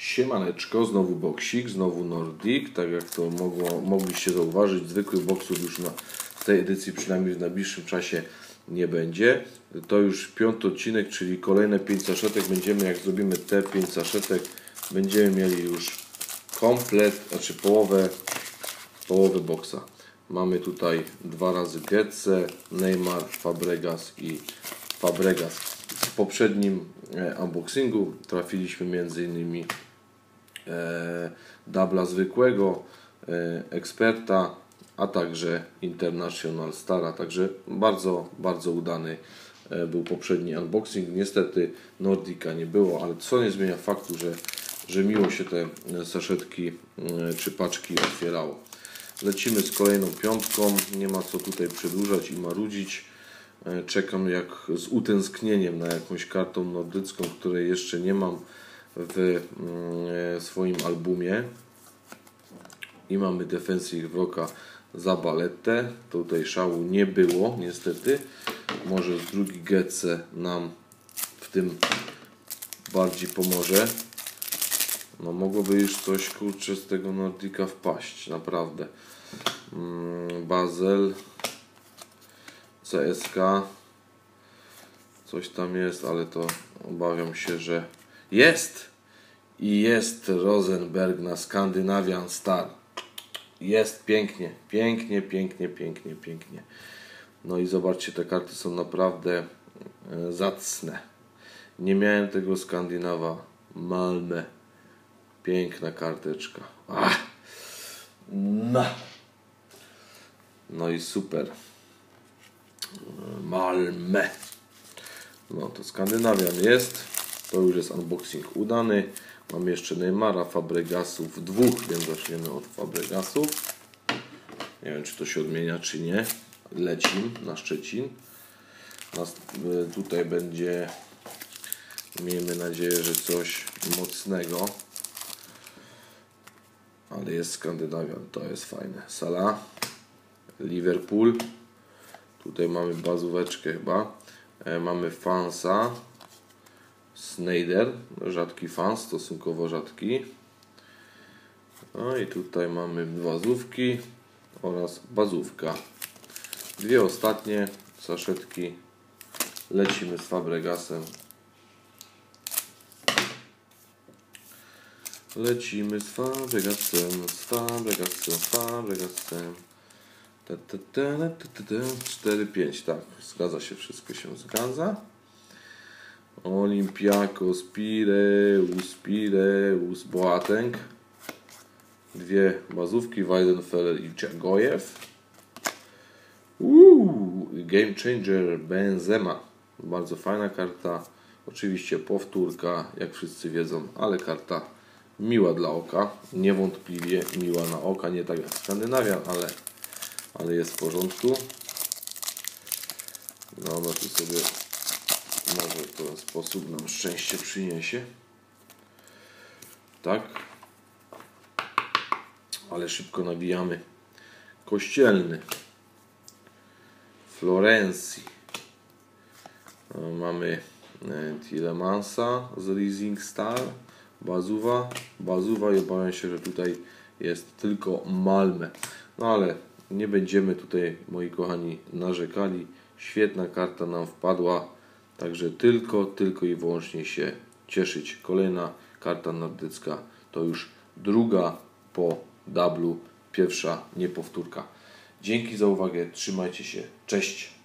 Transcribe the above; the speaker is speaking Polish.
Siemaneczko, znowu boksik, znowu Nordic, tak jak to mogło, mogliście zauważyć, zwykłych boksów już na, w tej edycji przynajmniej w najbliższym czasie nie będzie. To już piąty odcinek, czyli kolejne 5 saszetek będziemy, jak zrobimy te 5 saszetek, będziemy mieli już komplet, znaczy połowę, połowę boksa. Mamy tutaj dwa razy Getze, Neymar, Fabregas i Fabregas. W poprzednim e, unboxingu trafiliśmy między innymi dubla zwykłego, e, eksperta, a także International Stara. Także bardzo, bardzo udany e, był poprzedni unboxing. Niestety Nordica nie było, ale co nie zmienia faktu, że, że miło się te saszetki e, czy paczki otwierało. Lecimy z kolejną piątką. Nie ma co tutaj przedłużać i marudzić. E, Czekam jak z utęsknieniem na jakąś kartą nordycką, której jeszcze nie mam w mm, swoim albumie. I mamy Defensive Rocka za baletę. Tutaj szału nie było, niestety. Może z drugi Getze nam w tym bardziej pomoże. No mogłoby już coś kurczę z tego Nordika wpaść, naprawdę. Mm, Basel, CSK, coś tam jest, ale to obawiam się, że jest i jest Rosenberg na Skandinavian Star. Jest pięknie, pięknie, pięknie, pięknie, pięknie. No i zobaczcie, te karty są naprawdę e, zacne. Nie miałem tego Skandynawa. Malmę. Piękna karteczka. Ach. No. no i super. Malmę. No to Skandynawian jest. To już jest unboxing udany. Mam jeszcze Neymara, Fabregasów dwóch, więc zaczniemy od Fabregasów. Nie wiem, czy to się odmienia, czy nie. Lecim na Szczecin. Nas, y, tutaj będzie, miejmy nadzieję, że coś mocnego. Ale jest Skandynawian, to jest fajne. Sala, Liverpool. Tutaj mamy bazóweczkę chyba. E, mamy Fansa. Snyder, rzadki fans, stosunkowo rzadki. No i tutaj mamy bazówki oraz bazówka. Dwie ostatnie saszetki. Lecimy z Fabregasem. Lecimy z Fabregasem, z Fabregasem, z Fabregasem. 4-5, tak, zgadza się, wszystko się zgadza. Olympiakos, Pireus, Pireus, Boateng. Dwie bazówki, Weidenfeller i Dżagojew. Uuu, Game Changer Benzema. Bardzo fajna karta. Oczywiście powtórka, jak wszyscy wiedzą, ale karta miła dla oka. Niewątpliwie miła na oka, nie tak jak Skandynawian, ale, ale jest w porządku. No, no tu sobie może w ten sposób nam szczęście przyniesie. Tak. Ale szybko nawijamy. Kościelny. Florencji. No, mamy e, Tilemansa z Rising Star. Bazuwa. Bazuwa i obawiam się, że tutaj jest tylko Malmę. No ale nie będziemy tutaj, moi kochani, narzekali. Świetna karta nam wpadła. Także tylko, tylko i wyłącznie się cieszyć. Kolejna karta nordycka to już druga po dublu, pierwsza niepowtórka. Dzięki za uwagę, trzymajcie się, cześć!